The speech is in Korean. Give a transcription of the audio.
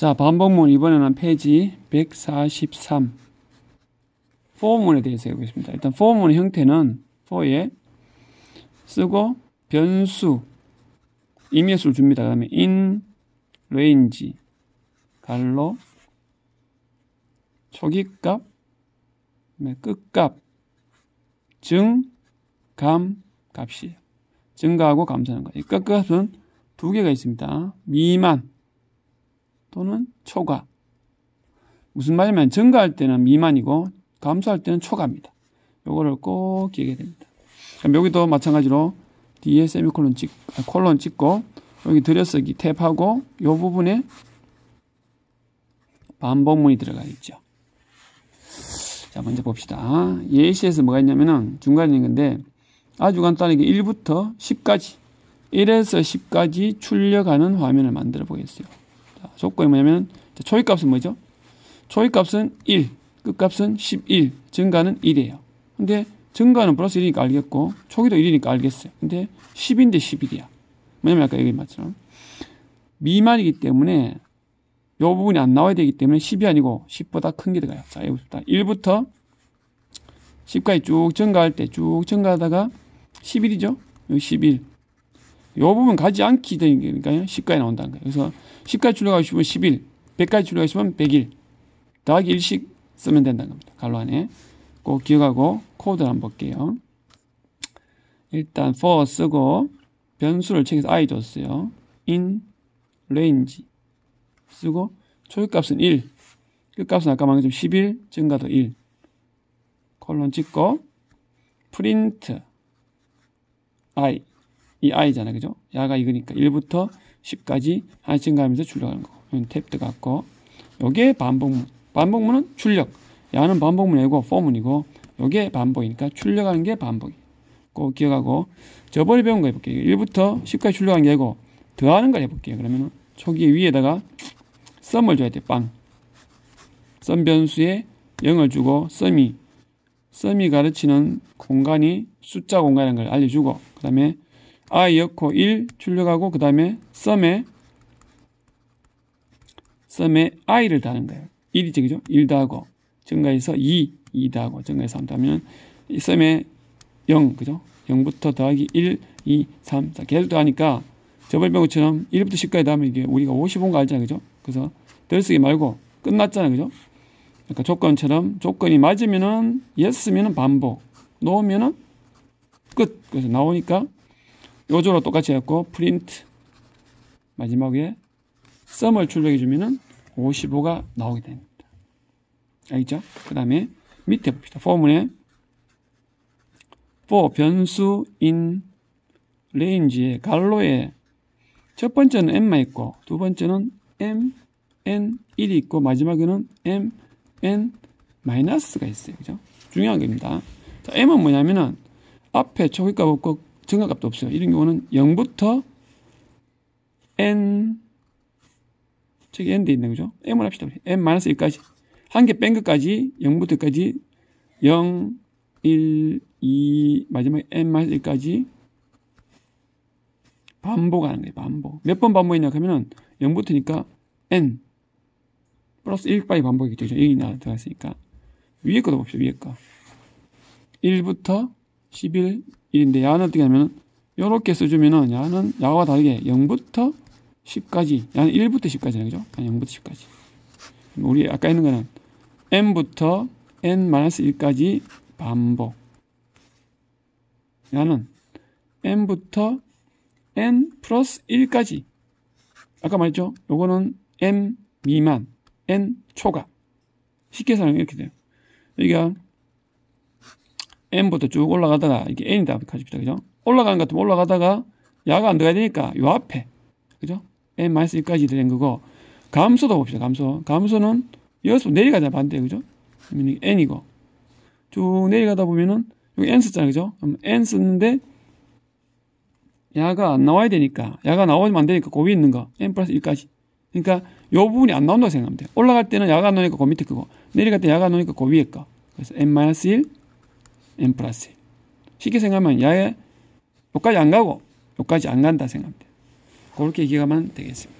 자, 반복문 이번에는 페이지 143. 포문에 대해서 해보겠습니다. 일단 포문의 형태는 for에 쓰고 변수 임의수를 줍니다. 그 다음에 in range 갈로 초기값 끝값 증, 감, 값이에요. 증가하고 감소하는 거. 이 끝값은 두 개가 있습니다. 미만 또는 초과. 무슨 말이냐면 증가할 때는 미만이고 감소할 때는 초과입니다. 요거를 꼭 기억해야 됩니다. 그럼 여기도 마찬가지로 뒤에 세미콜론 찍, 아, 콜론 찍고 여기 들여쓰기 탭하고 요 부분에 반복문이 들어가 있죠. 자, 먼저 봅시다. 예시에서 뭐가 있냐면은 중간에 있는 건데 아주 간단하게 1부터 10까지 1에서 10까지 출력하는 화면을 만들어 보겠어요. 자, 조건이 뭐냐면 초기값은 뭐죠? 초기값은 1, 끝값은 11, 증가는 1이에요. 근데 증가는 플러스 1이니까 알겠고 초기도 1이니까 알겠어요. 근데 10인데 11이야. 뭐냐면 아까 얘기한 것처럼 미만이기 때문에 이 부분이 안 나와야 되기 때문에 10이 아니고 10보다 큰 게 들어가요. 자, 여기부터 1부터 10까지 쭉 증가할 때 쭉 증가하다가 11이죠. 여기 11. 이 부분 가지 않기 되니까요. 10까지 나온다는 거예요. 그래서 10까지 출력하고 싶으면 11, 100까지 출력하고 싶으면 101. 더하기 1씩 쓰면 된다는 겁니다. 갈로 안에. 꼭 기억하고 코드를 한번 볼게요. 일단 for 쓰고 변수를 책에서 i 줬어요. in range 쓰고 초기값은 1 끝값은 아까 말한 것처럼 11 증가도 1 콜론 찍고 프린트 i 이 i잖아 그죠? 야가 이거니까 1부터 10까지 하나씩 증가하면서 출력하는 거 이건 탭 들어갔고. 요게 반복문. 반복문은 출력. 야는 반복문이고 포문이고 요게 반복이니까 출력하는 게 반복이. 꼭 기억하고. 저번에 배운 거 해볼게요. 1부터 10까지 출력하는 게 아니고 더하는 걸 해볼게요. 그러면은 초기 위에다가 썸을 줘야 돼, 빵. 썸 변수에 0을 주고 썸이. 썸이 가르치는 공간이 숫자 공간이라는 걸 알려주고 그 다음에 i 였고 1 출력하고 그 다음에 썸에 썸에 i를 다는 거예요. 1이죠, 그죠? 1 더하고 증가해서 2, 2 더하고 증가해서 3 더하면 이 썸에 0, 그죠? 0부터 더하기 1, 2, 3, 4 계속 더하니까 저번 병우처럼 1부터 10까지 더하면 이게 우리가 55인 거 알잖아요, 그죠? 그래서 들쓰기 말고 끝났잖아요. 그죠? 그러니까 조건처럼 조건이 맞으면은 yes면은 반복, 노면은 끝. 그래서 나오니까 요조로 똑같이 해갖고 프린트 마지막에 썸을 출력해 주면은 55가 나오게 됩니다. 알겠죠? 그 다음에 밑에 봅시다. 포문에 for 변수 in range에 갈로에 첫 번째는 m만 있고 두 번째는 m n 1이 있고 마지막에는 m n 마이너스가 있어요. 그죠? 중요한 겁니다. 자, m은 뭐냐면은 앞에 초기값 없고 증가값도 없어요. 이런 경우는 0부터 n 저기 n데 있네 그죠? m을 합시다. n 마이너스 1까지 한 개 뺀 것까지 0부터 까지 0, 1, 2 마지막에 n 마이너스 1까지 반복하는 거예요. 반복. 몇 번 반복이냐 하면은 0부터니까 n 플러스 1까지 반복이겠죠. 1이 나 들어갔으니까. 위에 거도 봅시다. 위에 거. 1부터 11, 1인데 야는 어떻게 하면 요렇게 써주면은 야는 야와 다르게 0부터 10까지 야는 1부터 10까지네 그죠? 아니 0부터 10까지 우리 아까 있는 거는 n부터 n-1까지 반복 야는 n부터 n 플러스 1까지 아까 말했죠? 요거는 m 미만 n 초과. 쉽게 설명하면 이렇게 돼요. 여기가 n부터 쭉 올라가다가 이게 n이다 가집시다. 그죠? 올라가는 것 같으면 올라가다가 야가 안 들어가야 되니까 요 앞에 그죠? n-1까지 된 거고 감소도 봅시다. 감소. 감소는 여기서 내려가자 반대 그죠? n이고 쭉 내려가다 보면은 여기 n 썼잖아요. 그죠? 그럼 n 썼는데 야가 안 나와야 되니까 야가 나오면 안 되니까 그 위에 있는 거 n 플러스 1까지 그러니까 요 부분이 안 나온다고 생각하면 돼요. 올라갈 때는 야가 나오니까 그 밑에 거고 내려갈 때 야가 나오니까 그 위에 거. 그래서 n-1, n 플러스 1. 쉽게 생각하면 야에 여기까지 안 가고 여기까지 안 간다 돼요. 그렇게 기억하면 되겠습니다.